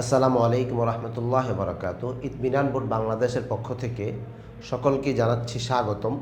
আসসালামু আলাইকুম রহমতুল্লাহ বরকাত ইতমিনান বোর্ড বাংলাদেশের পক্ষ থেকে সকলকে জানাচ্ছি স্বাগতম।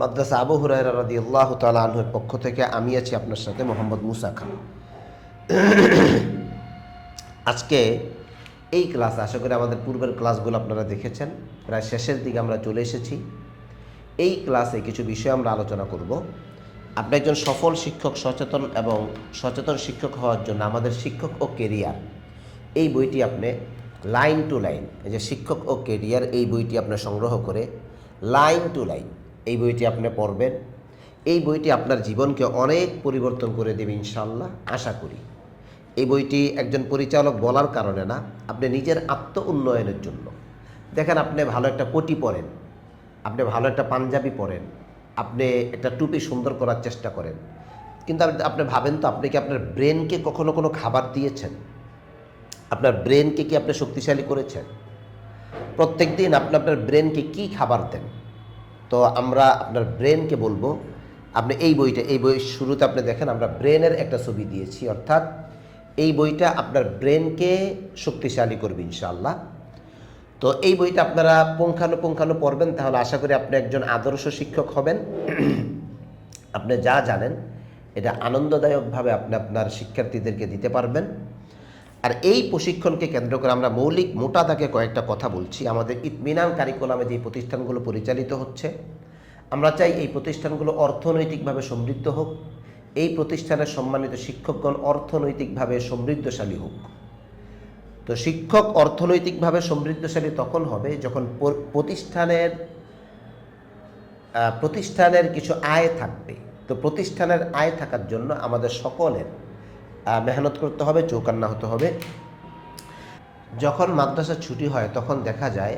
মাদ্রাসা আবু হুরায়রা রাদি আল্লাহ তালা আনহুর পক্ষ থেকে আমি আছি আপনার সাথে মোহাম্মদ মুসা খান। আজকে এই ক্লাস, আশা করি আমাদের পূর্বের ক্লাসগুলো আপনারা দেখেছেন, প্রায় শেষের দিকে আমরা চলে এসেছি। এই ক্লাসে কিছু বিষয় আমরা আলোচনা করব। আপনি একজন সফল শিক্ষক, সচেতন এবং সচেতন শিক্ষক হওয়ার জন্য আমাদের শিক্ষক ও কেরিয়ার। এই বইটি আপনি লাইন টু লাইন, এই যে শিক্ষক ও কেরিয়ার এই বইটি আপনি সংগ্রহ করে লাইন টু লাইন এই বইটি আপনি পড়বেন। এই বইটি আপনার জীবনকে অনেক পরিবর্তন করে দেবে ইনশাল্লাহ আশা করি। এই বইটি একজন পরিচালক বলার কারণে না, আপনি নিজের আত্ম উন্নয়নের জন্য। দেখেন আপনি ভালো একটা পটি পরেন, আপনি ভালো একটা পাঞ্জাবি পরেন, আপনি একটা টুপি সুন্দর করার চেষ্টা করেন। কিন্তু আপনি- আপনি ভাবেন তো আপনি কি আপনার ব্রেনকে কখনো কোনো খাবার দিয়েছেন? আপনার ব্রেনকে কি আপনি শক্তিশালী করেছেন? প্রত্যেক দিন আপনি আপনার ব্রেনকে কি খাবার দেন? তো আমরা আপনার ব্রেনকে বলব, আপনি এই বইটা, এই বই শুরুতে আপনি দেখেন, আমরা ব্রেনের একটা ছবি দিয়েছি, অর্থাৎ এই বইটা আপনার ব্রেনকে শক্তিশালী করবে ইনশাআল্লাহ। তো এই বইটা আপনারা পুঙ্খানুপুঙ্খানু পড়বেন, তাহলে আশা করি আপনি একজন আদর্শ শিক্ষক হবেন। আপনি যা জানেন, এটা আনন্দদায়কভাবে আপনি আপনার শিক্ষার্থীদেরকে দিতে পারবেন। আর এই প্রশিক্ষণকে কেন্দ্র করে আমরা মৌলিক মোটা দাগে কয়েকটা কথা বলছি। আমাদের ইতমিনান কারিকুলামে যে প্রতিষ্ঠানগুলো পরিচালিত হচ্ছে, আমরা চাই এই প্রতিষ্ঠানগুলো অর্থনৈতিকভাবে সমৃদ্ধ হোক। এই প্রতিষ্ঠানের সম্মানিত শিক্ষকগণ অর্থনৈতিকভাবে সমৃদ্ধশালী হোক। তো শিক্ষক অর্থনৈতিকভাবে সমৃদ্ধশালী তখন হবে যখন প্রতিষ্ঠানের প্রতিষ্ঠানের কিছু আয় থাকবে। তো প্রতিষ্ঠানের আয় থাকার জন্য আমাদের সকলের মেহনত করতে হবে চৌকান্না হতে হবে। যখন মাদ্রাসা ছুটি হয়, তখন দেখা যায়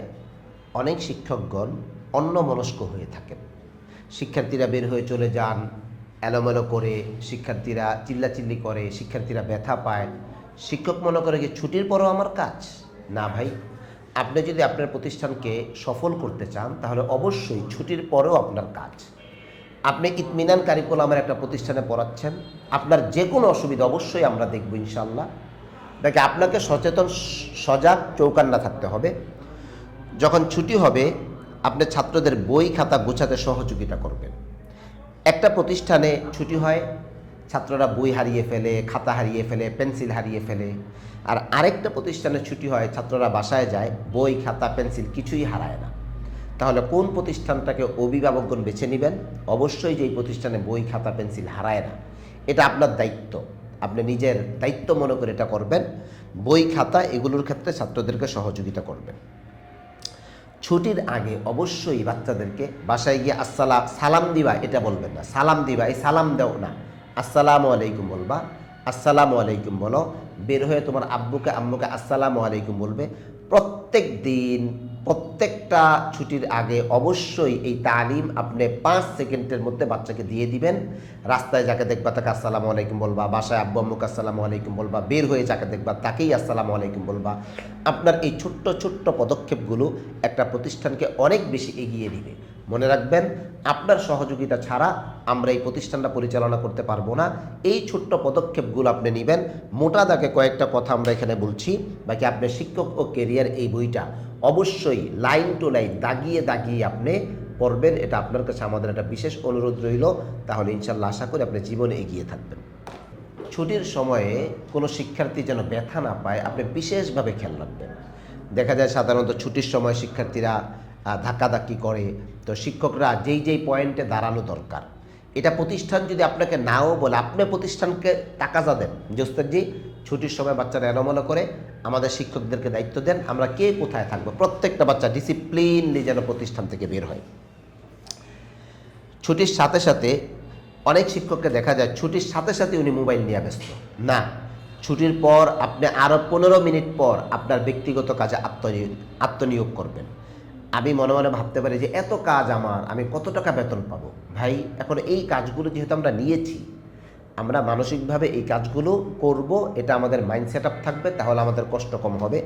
অনেক শিক্ষকগণ অন্যমনস্ক হয়ে থাকেন। শিক্ষার্থীরা বের হয়ে চলে যান, এলোমেলো করে শিক্ষার্থীরা চিল্লাচিল্লি করে, শিক্ষার্থীরা ব্যথা পায়। শিক্ষক মনে করে যে, ছুটির পরও আমার কাজ? না ভাই, আপনি যদি আপনার প্রতিষ্ঠানকে সফল করতে চান, তাহলে অবশ্যই ছুটির পরেও আপনার কাজ। আপনি ইতমিনান কারিকুলামের একটা প্রতিষ্ঠানে পড়াচ্ছেন? আপনার যে কোনো অসুবিধা অবশ্যই আমরা দেখব ইনশাল্লাহ দেখে আপনাকে সচেতন সজাগ চৌকান্না থাকতে হবে। যখন ছুটি হবে, আপনি ছাত্রদের বই, খাতা গোছাতে সহযোগিতা করবেন। একটা প্রতিষ্ঠানে ছুটি হয়, ছাত্ররা বই হারিয়ে ফেলে, খাতা হারিয়ে ফেলে, পেন্সিল হারিয়ে ফেলে। আর আরেকটা প্রতিষ্ঠানে ছুটি হয়, ছাত্ররা বাসায় যায়, বই, খাতা, পেন্সিল কিছুই হারায় না। তাহলে কোন প্রতিষ্ঠানটাকে অভিভাবকগণ বেছে নেবেন? অবশ্যই যেই প্রতিষ্ঠানে বই, খাতা, পেন্সিল হারায় না। এটা আপনার দায়িত্ব। আপনি নিজের দায়িত্ব মনে করে এটা করবেন। বই, খাতা এগুলোর ক্ষেত্রে ছাত্রদেরকে সহযোগিতা করবেন। ছুটির আগে অবশ্যই বাচ্চাদেরকে বাসায় গিয়ে আসসালাম সালাম দিবা, এটা বলবেন না। সালাম দিবা, এই সালাম দাও না। আসসালামু আলাইকুম বলবা। আসসালামু আলাইকুম বলো। বের হয়ে তোমার আব্বুকে, আম্মুকে আসসালামু আলাইকুম বলবে। প্রত্যেক দিন প্রত্যেকটা ছুটির আগে অবশ্যই এই তালিম আপনি পাঁচ সেকেন্ডের মধ্যে বাচ্চাকে দিয়ে দিবেন। রাস্তায় যাকে দেখবা তাকে আসসালামু আলাইকুম বলবা, বাসায় আব্বু আম্মুকে আসসালামু আলাইকুম বলবা, বের হয়ে যাকে দেখবা তাকেই আসসালামু আলাইকুম বলবা। আপনার এই ছোট্ট ছোট্ট পদক্ষেপগুলো একটা প্রতিষ্ঠানকে অনেক বেশি এগিয়ে দিবে। মনে রাখবেন, আপনার সহযোগিতা ছাড়া আমরা এই প্রতিষ্ঠানটা পরিচালনা করতে পারব না। এই ছোট্ট পদক্ষেপগুলো আপনি নেবেন। মোটা দাগে কয়েকটা কথা আমরা এখানে বলছি। বাকি আপনার শিক্ষক ও কেরিয়ার এই বইটা অবশ্যই লাইন টু লাইন দাগিয়ে দাগিয়ে আপনি পড়বেন। এটা আপনার কাছে আমাদের একটা বিশেষ অনুরোধ রইল। তাহলে ইনশাল্লাহ আশা করি আপনি জীবনে এগিয়ে থাকবেন। ছুটির সময়ে কোনো শিক্ষার্থী যেন ব্যথা না পায়, আপনি বিশেষভাবে খেয়াল রাখবেন। দেখা যায় সাধারণত ছুটির সময় শিক্ষার্থীরা ধাক্কাধাক্কি করে। তো শিক্ষকরা যেই যেই পয়েন্টে দাঁড়ানো দরকার। এটা প্রতিষ্ঠান যদি আপনাকে নাও বলে, আপনি প্রতিষ্ঠানকে টাকা যা দেন জোস্তারজি ছুটির সময় বাচ্চারা এলোমেলো করে আমাদের শিক্ষকদেরকে দায়িত্ব দেন, আমরা কে কোথায় থাকব? প্রত্যেকটা বাচ্চা ডিসিপ্লিনলি যেন প্রতিষ্ঠান থেকে বের হয়। ছুটির সাথে সাথে অনেক শিক্ষককে দেখা যায়, ছুটির সাথে সাথে উনি মোবাইল নিয়ে ব্যস্ত। না, ছুটির পর আপনি আরও পনেরো মিনিট পর আপনার ব্যক্তিগত কাজে আত্মনিয়োগ আত্মনিয়োগ করবেন। আমি মনে মনে ভাবতে পারি যে এত কাজ আমার, আমি কত টাকা বেতন পাবো? ভাই, এখন এই কাজগুলো যেহেতু আমরা নিয়েছি, আমরা মানসিকভাবে এই কাজগুলো করব, এটা আমাদের মাইন্ড সেট থাকবে, তাহলে আমাদের কষ্ট কম হবে।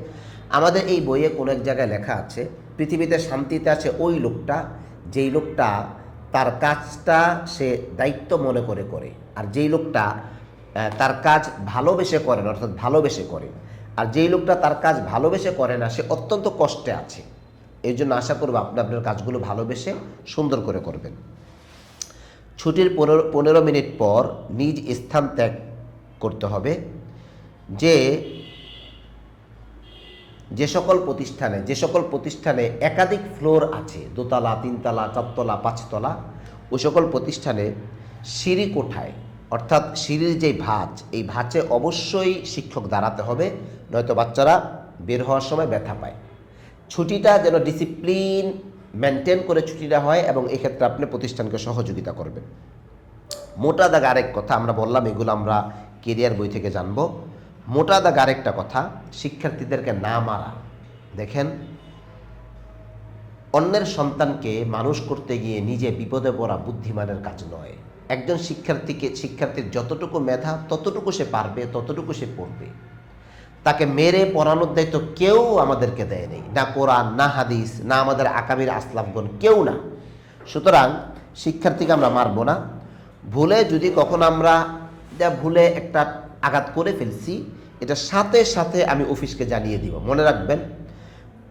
আমাদের এই বইয়ে কোনো এক জায়গায় লেখা আছে, পৃথিবীতে শান্তিতে আছে ওই লোকটা, যেই লোকটা তার কাজটা সে দায়িত্ব মনে করে করে, আর যেই লোকটা তার কাজ ভালোবেসে করেন, অর্থাৎ ভালোবেসে করে আর যেই লোকটা তার কাজ ভালোবেসে করে না, সে অত্যন্ত কষ্টে আছে। এই জন্য আশা করব আপনি আপনার কাজগুলো ভালোবেসে সুন্দর করে করবেন। ছুটির পনেরো পনেরো মিনিট পর নিজ স্থান ত্যাগ করতে হবে। যে যে সকল প্রতিষ্ঠানে যে সকল প্রতিষ্ঠানে একাধিক ফ্লোর আছে, দোতলা, তিনতলা, চারতলা, পাঁচতলা, ওই সকল প্রতিষ্ঠানে সিঁড়ি কোঠায়, অর্থাৎ সিঁড়ির যে ভাঁজ, এই ভাঁজে অবশ্যই শিক্ষক দাঁড়াতে হবে, নয়তো বাচ্চারা বের হওয়ার সময় ব্যথা পায়। ছুটিটা যেন ডিসিপ্লিন মেনটেন করে ছুটিটা হয় এবং এক্ষেত্রে আপনি প্রতিষ্ঠানকে সহযোগিতা করবেন। মোটা দাগ আরেক কথা, আমরা বললাম এগুলো আমরা কেরিয়ার বই থেকে জানব। মোটা দাগ আরেকটা কথা, শিক্ষার্থীদেরকে না মারা। দেখেন, অন্যের সন্তানকে মানুষ করতে গিয়ে নিজে বিপদে পড়া বুদ্ধিমানের কাজ নয়। একজন শিক্ষার্থীকে, শিক্ষার্থীর যতটুকু মেধা, ততটুকু সে পারবে, ততটুকু সে পড়বে। তাকে মেরে পড়ানোর দায়িত্ব কেউ আমাদেরকে দেয় নেই না কোরআন, না হাদিস, না আমাদের আকাবির আসলামগণ কেউ না। সুতরাং শিক্ষার্থীকে আমরা মারবো না। ভুলে যদি কখন আমরা যা ভুলে একটা আঘাত করে ফেলছি, এটা সাথে সাথে আমি অফিসকে জানিয়ে দিব। মনে রাখবেন,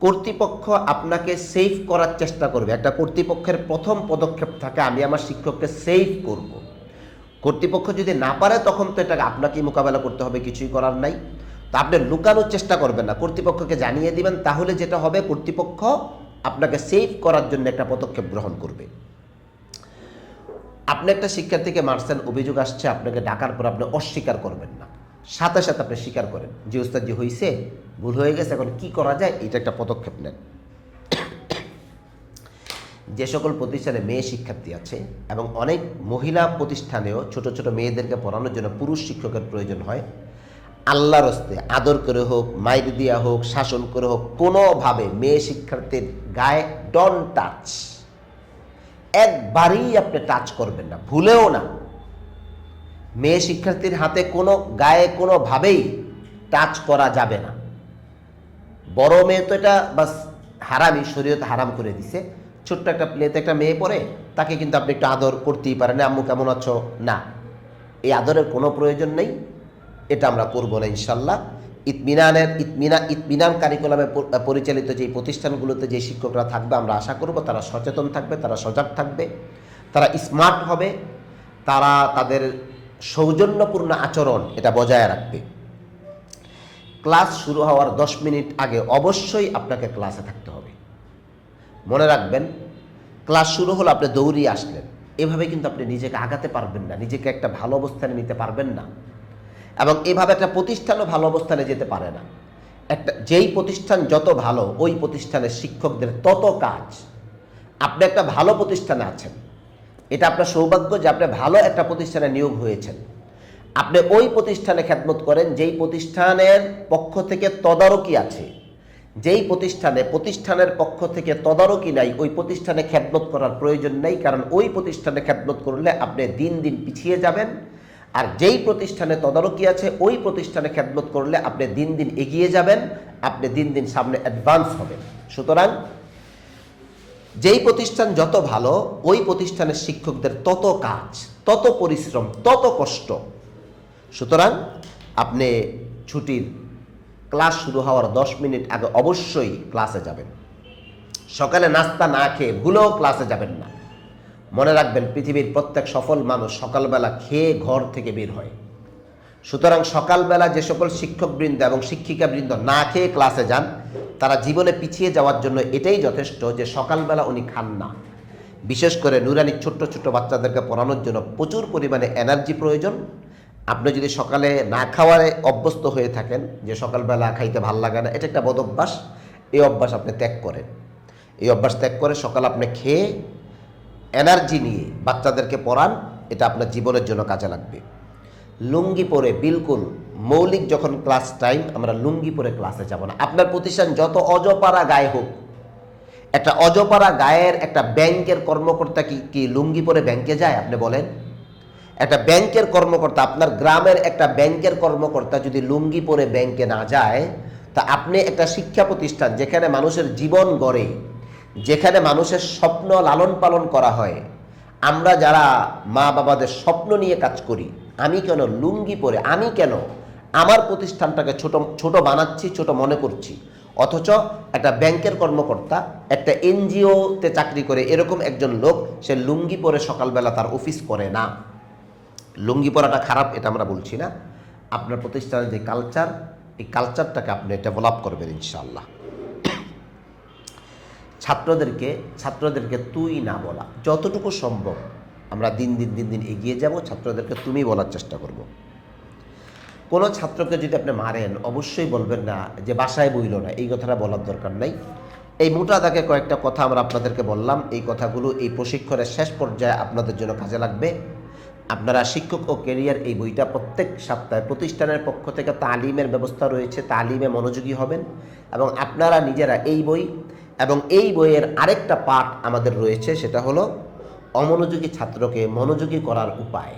কর্তৃপক্ষ আপনাকে সেভ করার চেষ্টা করবে। একটা কর্তৃপক্ষের প্রথম পদক্ষেপ থাকে, আমি আমার শিক্ষককে সেভ করব। কর্তৃপক্ষ যদি না পারে, তখন তো এটাকে আপনাকেই মোকাবেলা করতে হবে, কিছুই করার নাই। তো আপনি লুকানোর চেষ্টা করবেন না। কর্তৃপক্ষকে জানিয়ে দিবেন, তাহলে যেটা হবে, কর্তৃপক্ষ আপনাকে সেভ করার জন্য একটা পদক্ষেপ গ্রহণ করবে। আপনি একটা শিক্ষার্থীকে মারছেন, অভিযোগ আসছে, আপনাকে ডাকার পর আপনি অস্বীকার করবেন না। সাথে সাথে আপনি স্বীকার করেন যে উস্তাদ যে হয়েছে ভুল হয়ে গেছে, এখন কি করা যায়? এটা একটা পদক্ষেপ নেন। যে সকল প্রতিষ্ঠানে মেয়ে শিক্ষার্থী আছে এবং অনেক মহিলা প্রতিষ্ঠানেও ছোট ছোট মেয়েদেরকে পড়ানোর জন্য পুরুষ শিক্ষকের প্রয়োজন হয় আল্লাহর হস্তে আদর করে হোক, মাইর দিয়া হোক, শাসন করে হোক, কোনোভাবে মেয়ে শিক্ষার্থীর গায়ে ডন টাচ একবারই আপনি টাচ করবেন না, ভুলেও না। মেয়ে শিক্ষার্থীর হাতে কোনো, গায়ে কোনোভাবেই টাচ করা যাবে না। বড় মেয়ে তো এটা বাস হারামি, শরীয়তে হারাম করে দিছে। ছোট্ট একটা প্লেতে একটা মেয়ে পড়ে, তাকে কিন্তু আপনি একটু আদর করতেই পারেন, আম্মু কেমন আছো? না। এই আদরের কোনো প্রয়োজন নেই। এটা আমরা করব না, ইনশাল্লাহ। ইতমিনানের, ইতমিনা ইতমিনান কারিকুলামে পরিচালিত যে প্রতিষ্ঠানগুলোতে যে শিক্ষকরা থাকবে, আমরা আশা করব তারা সচেতন থাকবে, তারা সজাগ থাকবে, তারা স্মার্ট হবে, তারা তাদের সৌজন্যপূর্ণ আচরণ এটা বজায় রাখবে। ক্লাস শুরু হওয়ার দশ মিনিট আগে অবশ্যই আপনাকে ক্লাসে থাকতে হবে। মনে রাখবেন, ক্লাস শুরু হলো, আপনি দৌড়িয়ে আসলেন। এভাবে কিন্তু আপনি নিজেকে আগাতে পারবেন না, নিজেকে একটা ভালো অবস্থানে নিতে পারবেন না। এবং এভাবে একটা প্রতিষ্ঠানও ভালো অবস্থানে যেতে পারে না। একটা, যেই প্রতিষ্ঠান যত ভালো, ওই প্রতিষ্ঠানের শিক্ষকদের তত কাজ। আপনি একটা ভালো প্রতিষ্ঠানে আছেন। এটা আপনার সৌভাগ্য যে আপনি ভালো একটা প্রতিষ্ঠানে নিয়োগ হয়েছেন। আপনি ওই প্রতিষ্ঠানে খ্যাতমত করেন, যেই প্রতিষ্ঠানের পক্ষ থেকে তদারকি আছে। যেই প্রতিষ্ঠানে, প্রতিষ্ঠানের পক্ষ থেকে তদারকি নাই, ওই প্রতিষ্ঠানে খ্যাতমত করার প্রয়োজন নেই, কারণ ওই প্রতিষ্ঠানে খ্যাতমত করলে আপনি দিন দিন পিছিয়ে যাবেন আর যেই প্রতিষ্ঠানে তদারকি আছে, ওই প্রতিষ্ঠানে খ্যাতমত করলে আপনি দিন দিন এগিয়ে যাবেন, আপনি দিন দিন সামনে অ্যাডভান্স হবেন। সুতরাং যেই প্রতিষ্ঠান যত ভালো, ওই প্রতিষ্ঠানের শিক্ষকদের তত কাজ, তত পরিশ্রম, তত কষ্ট। সুতরাং আপনি ছুটির ক্লাস শুরু হওয়ার দশ মিনিট আগে অবশ্যই ক্লাসে যাবেন। সকালে নাস্তা না খেয়ে ভুলেও ক্লাসে যাবেন না। মনে রাখবেন, পৃথিবীর প্রত্যেক সফল মানুষ সকালবেলা খেয়ে ঘর থেকে বের হয়। সুতরাং সকালবেলা যে সকল শিক্ষকবৃন্দ এবং শিক্ষিকাবৃন্দ না খেয়ে ক্লাসে যান, তারা জীবনে পিছিয়ে যাওয়ার জন্য এটাই যথেষ্ট যে সকালবেলা উনি খান না। বিশেষ করে নুরানি ছোট্ট ছোট্ট বাচ্চাদেরকে পড়ানোর জন্য প্রচুর পরিমাণে এনার্জি প্রয়োজন। আপনি যদি সকালে না খাওয়ারে অভ্যস্ত হয়ে থাকেন, যে সকালবেলা খাইতে ভালো লাগে না, এটা একটা বদ অভ্যাস। এই অভ্যাস আপনি ত্যাগ করেন। এই অভ্যাস ত্যাগ করে সকাল আপনি খেয়ে এনার্জি নিয়ে বাচ্চাদেরকে পড়ান, এটা আপনার জীবনের জন্য কাজে লাগবে। লুঙ্গি পরে বিলকুল মৌলিক যখন ক্লাস টাইম, আমরা লুঙ্গি পরে ক্লাসে যাব না। আপনার প্রতিষ্ঠান যত অজপাড়া গায়ে হোক, একটা অজপাড়া গায়ের একটা ব্যাংকের কর্মকর্তা কি কি লুঙ্গি পরে ব্যাংকে যায়, আপনি বলেন? একটা ব্যাংকের কর্মকর্তা, আপনার গ্রামের একটা ব্যাংকের কর্মকর্তা যদি লুঙ্গি পরে ব্যাংকে না যায়, তা আপনি একটা শিক্ষা প্রতিষ্ঠান যেখানে মানুষের জীবন গড়ে যেখানে মানুষের স্বপ্ন লালন পালন করা হয়, আমরা যারা মা বাবাদের স্বপ্ন নিয়ে কাজ করি, আমি কেন লুঙ্গি পরে, আমি কেন আমার প্রতিষ্ঠানটাকে ছোট ছোট বানাচ্ছি, ছোট মনে করছি? অথচ একটা ব্যাংকের কর্মকর্তা, একটা এনজিওতে চাকরি করে এরকম একজন লোক, সে লুঙ্গি পরে সকালবেলা তার অফিস করে না। লুঙ্গি পরাটা খারাপ, এটা আমরা বলছি না। আপনার প্রতিষ্ঠানের যে কালচার এই কালচারটাকে আপনি ডেভেলপ করবেন ইনশাআল্লাহ। ছাত্রদেরকে ছাত্রদেরকে তুই না বলা। যতটুকু সম্ভব আমরা দিন দিন দিন দিন এগিয়ে যাব, ছাত্রদেরকে তুমি বলার চেষ্টা করব। কোনো ছাত্রকে যদি আপনি মারেন, অবশ্যই বলবেন না যে বাসায় বইল না, এই কথাটা বলার দরকার নাই। এই মোটা দাগে কয়েকটা কথা আমরা আপনাদেরকে বললাম, এই কথাগুলো এই প্রশিক্ষণের শেষ পর্যায়ে আপনাদের জন্য কাজে লাগবে। আপনারা শিক্ষক ও কেরিয়ার এই বইটা প্রত্যেক সপ্তাহে, প্রতিষ্ঠানের পক্ষ থেকে তালিমের ব্যবস্থা রয়েছে, তালিমে মনোযোগী হবেন এবং আপনারা নিজেরা এই বই এবং এই বইয়ের আরেকটা পাঠ আমাদের রয়েছে, সেটা হলো, অমনোযোগী ছাত্রকে মনোযোগী করার উপায়।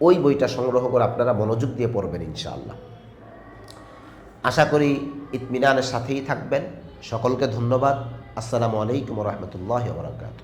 ওই বইটা সংগ্রহ করে আপনারা মনোযোগ দিয়ে পড়বেন, ইনশাআল্লাহ। আশা করি ইতমিনানের সাথেই থাকবেন। সকলকে ধন্যবাদ। আসসালামু আলাইকুম রহমতুল্লাহ বরকাত